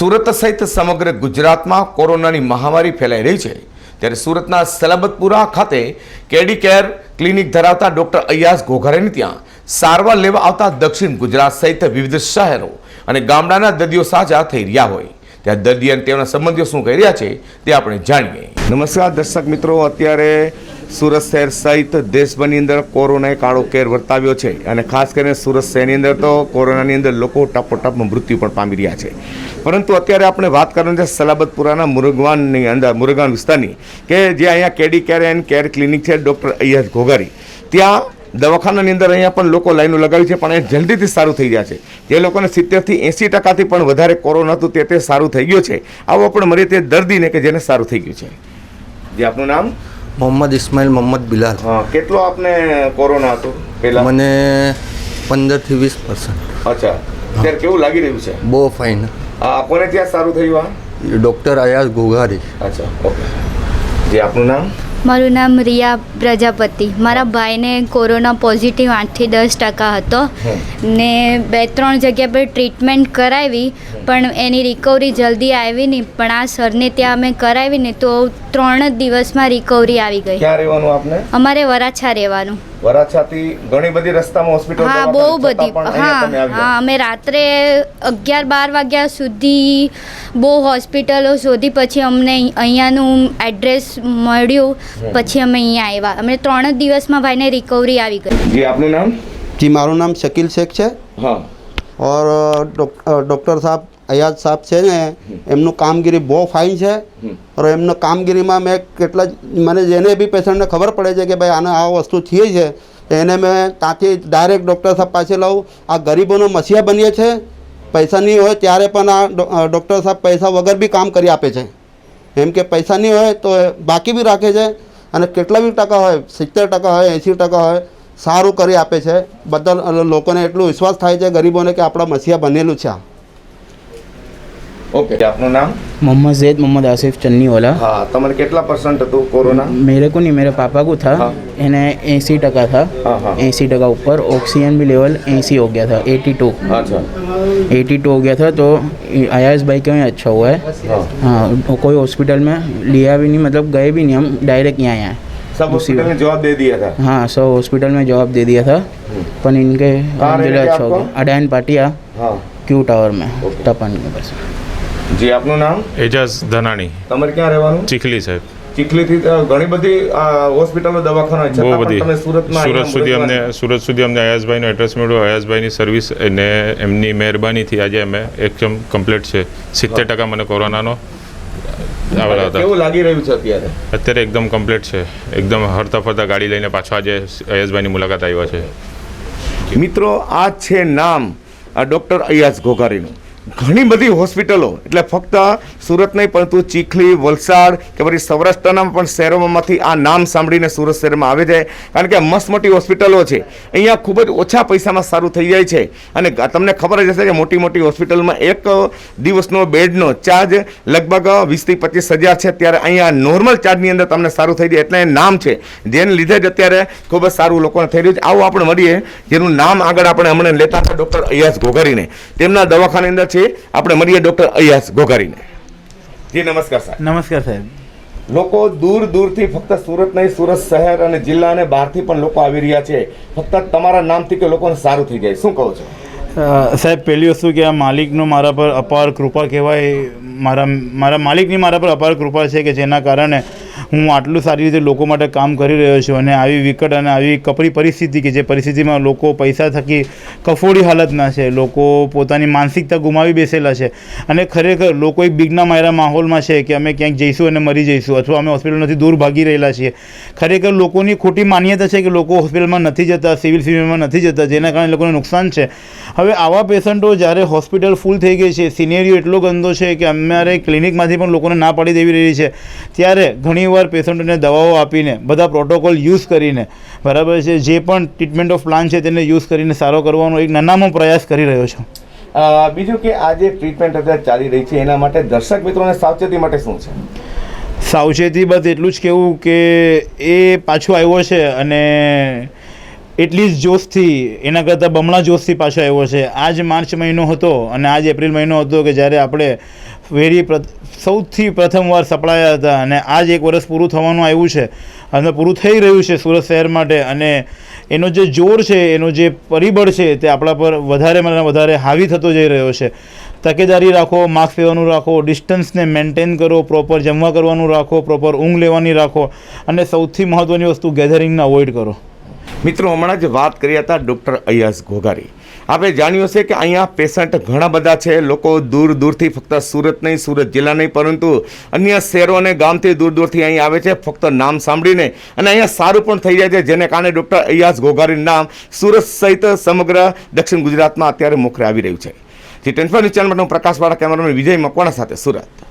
સુરત સહિત સમગ્ર ગુજરાતમાં કોરોનાની મહામારી ફેલાઈ રહી છે. ત્યારે સુરતના સલાબતપુરા ખાતે કેડી કેર ક્લિનિક ધરાવતા ડોક્ટર અયાસ ઘોઘરેની ત્યાં સારવાર લેવા આવતા દક્ષિણ ગુજરાત સહિત વિવિધ શહેરો અને ગામડાના દર્દીઓ સાજા થઈ રહ્યા હોય. ત્યાં દર્દી અને તેમના સંબંધીઓ શું કહી રહ્યા છે તે આપણે જાણીએ. નમસ્કાર દર્શક મિત્રો, અત્યારે સુરત શહેર સહિત દેશભરની અંદર કોરોનાએ કાળો કેર વર્તાવ્યો છે અને ખાસ કરીને સુરત શહેરની અંદર તો કોરોનાની અંદર લોકો ટપોટપ મૃત્યુ પણ પામી રહ્યા છે. પરંતુ અત્યારે આપણે વાત કરવાની છે સલાબતપુરાના મુરગવાનની અંદર મુરગાન વિસ્તારની, કે જે અહીંયા KD care and care clinic છે ડૉક્ટર અય્યજ ઘોઘારી. ત્યાં દવાખાનાની અંદર અહીંયા પણ લોકો લાઈનો લગાવી છે, પણ એ જલ્દીથી સારું થઈ ગયા છે. જે લોકોને સિત્તેરથી એંસી ટકાથી પણ વધારે કોરોના હતું તે તે સારું થઈ ગયું છે. આવો પણ મળીએ તે દર્દીને કે જેને સારું થઈ ગયું છે. જે, આપનું નામ? મોહમ્મદ ઇસ્માઇલ મોહમ્મદ બિલાલ. કેટલો આપને કોરોના હતો પહેલા? મને પંદરથી વીસ પર્સન્ટ અચ્છા અત્યારે કેવું લાગી રહ્યું છે? બહુ ફાઇન આ ત્યાં સારું થયું આ ડૉક્ટર અયાઝ ઘોઘારી. અચ્છા ઓકે. જે આપનું નામ? મારું નામ રિયા પ્રજાપતિ. મારા ભાઈને કોરોના પોઝિટિવ આઠથી દસ ટકા હતો. ને બે ત્રણ જગ્યા પર ટ્રીટમેન્ટ કરાવી પણ એની રિકવરી જલ્દી આવી નહીં પણ આ સરને ત્યાં અમે કરાવી ને તો ત્રણ જ દિવસમાં રિકવરી આવી ગઈ. ક્યાં રહેવાનું આપને? અમારે વરાછા રહેવાનું. વરાછાથી ઘણી બધી રસ્તામાં હોસ્પિટલ હા બહુ બધી. હા હા અમે રાત્રે અગિયાર બાર વાગ્યા સુધી બહુ હોસ્પિટલો શોધી પછી અમને અહીંયાનું એડ્રેસ મળ્યું. પછી અમે અહીંયા આવ્યા. અમે ત્રણ જ દિવસમાં ભાઈને રિકવરી આવી ગઈ. જી આપનું નામ? જી મારું નામ શકીલ શેખ છે. હા. ઓર ડૉક્ટર સાહેબ અયાજ સાહેબ છે ને એમનું કામગીરી બહુ ફાઇન છે. અને એમનું કામગીરીમાં મેં કેટલા જ- મને જેને બી પેશન્ટને ખબર પડે છે કે ભાઈ આને આ વસ્તુ થઈ છે એને મેં ત્યાંથી ડાયરેક્ટ ડૉક્ટર સાહેબ પાસે લઉં. આ ગરીબોનો મસીહા બનીએ છે. પૈસા નહીં હોય ત્યારે પણ આ ડૉક્ટર સાહેબ પૈસા વગર બી કામ કરી આપે છે. એમ કે પૈસા નહીં હોય તો બાકી બી રાખે છે. અને કેટલા બી ટકા હોય સિત્તેર ટકા હોય એંસી ટકા હોય સારું કરી આપે છે. બધા લોકોને એટલું વિશ્વાસ થાય છે ગરીબોને કે આપણા મસીહા બનેલું છે આ. ઓકે આપનું નામ मोहम्मद जैद मोहम्मद आसिफ चन्नी वाला હા તમારે કેટલા પર્સન્ટ હતું કોરોના मेरे को नहीं मेरे पापा को था हाँ। इन्हें एसी टका था हाँ, हाँ। एसी टका ऊपर ऑक्सीजन भी लेवल एसी हो गया था A T two A T two गया था तो आयास भाई के में अच्छा हुआ है हाँ हाँ कोई हॉस्पिटल में लिया भी नहीं मतलब गए भी नहीं हम डायरेक्ट यहाँ आए हैं सब हॉस्पिटल ने जवाब दे दिया था हाँ सब हॉस्पिटल में जवाब दे दिया था पर इनके कहाँ रहने अलहमदिल्ला थे अच्छा हो आपको? गया अडायन पाटिया હા क्यू टावर में ओके। टपन के पास જી આપનું નામ? એજાઝ ધનાણી. તમારે ક્યાં રહેવાનું? ચીખલી સાહેબ. ચીખલીથી ઘણી બધી હોસ્પિટલો દવાખાના છે. બહુ બધી. સુરત સુધી અમને સુરત સુધી અમને અયાઝભાઈનો એડ્રેસ મળ્યો. અયાઝભાઈની સર્વિસ અને એમની મહેરબાનીથી આજે અમે એકદમ કમ્પ્લીટ છે. સિત્તેર ટકા મને કોરોનાનો આવેલા હતા. કેવું લાગી રહ્યું છે અત્યારે? અત્યારે એકદમ કમ્પ્લીટ છે. એકદમ હરતા ફરતા ગાડી લઈને પાછો આજે અયાઝભાઈની મુલાકાત આવ્યા છે. મિત્રો આ છે નામ આ ડૉક્ટર અયાઝ ઘોઘારીનું. ઘણી બધી હોસ્પિટલો, એટલે ફક્ત સુરત નહીં, પરંતુ ચીખલી, વલસાડ કે પછી સૌરાષ્ટ્રના પણ શહેરોમાંથી આ નામ સાંભળીને સુરત શહેરમાં આવે છે. કારણ કે મસ્ત મોટી હોસ્પિટલો છે. અહીંયા ખૂબ જ ઓછા પૈસામાં સારું થઈ જાય છે. અને તમને ખબર જ હશે કે મોટી મોટી હોસ્પિટલમાં એક દિવસનો બેડનો ચાર્જ લગભગ વીસથી પચીસ હજાર છે. ત્યારે અહીંયા નોર્મલ ચાર્જની અંદર તમને સારું થઈ જાય. એટલે એ નામ છે. જેને લીધે જ અત્યારે ખૂબ જ સારું લોકોને થઈ રહ્યું છે. આવું આપણે મળીએ. જેનું નામ આગળ આપણે હમણાં લેતા હતા ડૉક્ટર અયાસ ઘોઘારીને. તેમના દવાખાની અંદર છે. આપણે મળીએ ડૉક્ટર અયાસ ગોગારીને જી નમસ્કાર સાહેબ. નમસ્કાર સાહેબ. લોકો દૂર દૂરથી ફક્ત સુરત નહીં સુરત શહેર અને જિલ્લા અને બહારથી પણ લોકો આવી રહ્યા છે. ફક્ત તમારા નામથી કે લોકોને સારું થઈ જાય. શું કહો છો? સાહેબ પહેલી વસ્તુ કે આ માલિકનો મારા પર અપાર કૃપા કહેવાય. મારા મારા માલિકની મારા પર અપાર કૃપા છે કે જેના કારણે હું આટલું સારી રીતે લોકો માટે કામ કરી રહ્યો છું અને આવી વિકટ અને આવી કપરી પરિસ્થિતિ કે જે પરિસ્થિતિમાં લોકો પૈસા થકી કફોડી હાલતના છે, લોકો પોતાની માનસિકતા ગુમાવી બેસેલા છે અને ખરેખર લોકો એક બીગના માયરા માહોલમાં છે કે અમે ક્યાંક જઈશું અને મરી જઈશું અથવા અમે હોસ્પિટલમાંથી દૂર ભાગી રહેલા છીએ. ખરેખર લોકોની ખોટી માન્યતા છે કે લોકો હોસ્પિટલમાં નથી જતા, સિવિલ સિવિલમાં નથી જતા, જેના કારણે લોકોને નુકસાન છે. હવે આવા પેશન્ટો જ્યારે હોસ્પિટલ ફૂલ થઈ ગઈ છે સિનેરિયો એટલો ગંદો છે કે અમારે ક્લિનિકમાંથી પણ લોકોને ના પાડી દેવી રહી છે. ત્યારે ઘણીવાર પેશન્ટોને દવાઓ આપીને બધા પ્રોટોકોલ યુઝ કરીને બરાબર છે જે પણ ટ્રીટમેન્ટ ઓફ પ્લાન છે તેને યુઝ કરીને સારો કરવાનો એક નાનામો પ્રયાસ કરી રહ્યો છું. બીજું કે આ જે ટ્રીટમેન્ટ અત્યારે ચાલી રહી છે એના માટે દર્શક મિત્રોને સાવચેતી માટે શું છે? સાવચેતી બસ એટલું જ કહેવું કે એ પાછો આવ્યો છે અને એટલી જ જોશથી એના કરતાં બમણા જોશથી પાછો આવ્યો છે. આજ માર્ચ મહિનો હતો અને આજ એપ્રિલ મહિનો હતો કે જ્યારે આપણે વેરી પ્ર સૌથી પ્રથમવાર સપડાયા હતા અને આજ એક વર્ષ પૂરું થવાનું આવ્યું છે. અને પૂરું થઈ રહ્યું છે સુરત શહેર માટે અને એનો જે જોર છે, એનો જે પરિબળ છે તે આપણા પર વધારે મને વધારે હાવી થતો જઈ રહ્યો છે. તકેદારી રાખો, માસ્ક પહેરવાનું રાખો, ડિસ્ટન્સને મેન્ટેન કરો, પ્રોપર જમવા કરવાનું રાખો, પ્રોપર ઊંઘ લેવાની રાખો અને સૌથી મહત્ત્વની વસ્તુ ગેધરિંગને અવોઇડ કરો. મિત્રો, હમણાં જ વાત કરી હતા ડૉક્ટર અયાસ ઘોઘારી. આપણે જાણ્યું છે કે અહીંયા પેશન્ટ ઘણા બધા છે. લોકો દૂર દૂરથી ફક્ત સુરત નહીં, સુરત જિલ્લા નહીં, પરંતુ અન્ય શહેરો અને ગામથી દૂર દૂરથી અહીં આવે છે. ફક્ત નામ સાંભળીને અને અહીંયા સારું પણ થઈ જાય છે, જેને કારણે ડૉક્ટર અયાસ ઘોઘારીનું નામ સુરત સહિત સમગ્ર દક્ષિણ ગુજરાતમાં અત્યારે મોખરે આવી રહ્યું છે. જી ટ્વેન્ટી ન્યૂઝ ચેનલ પ્રકાશવાળા કેમેરામેન વિજય મકવાણા સાથે સુરત.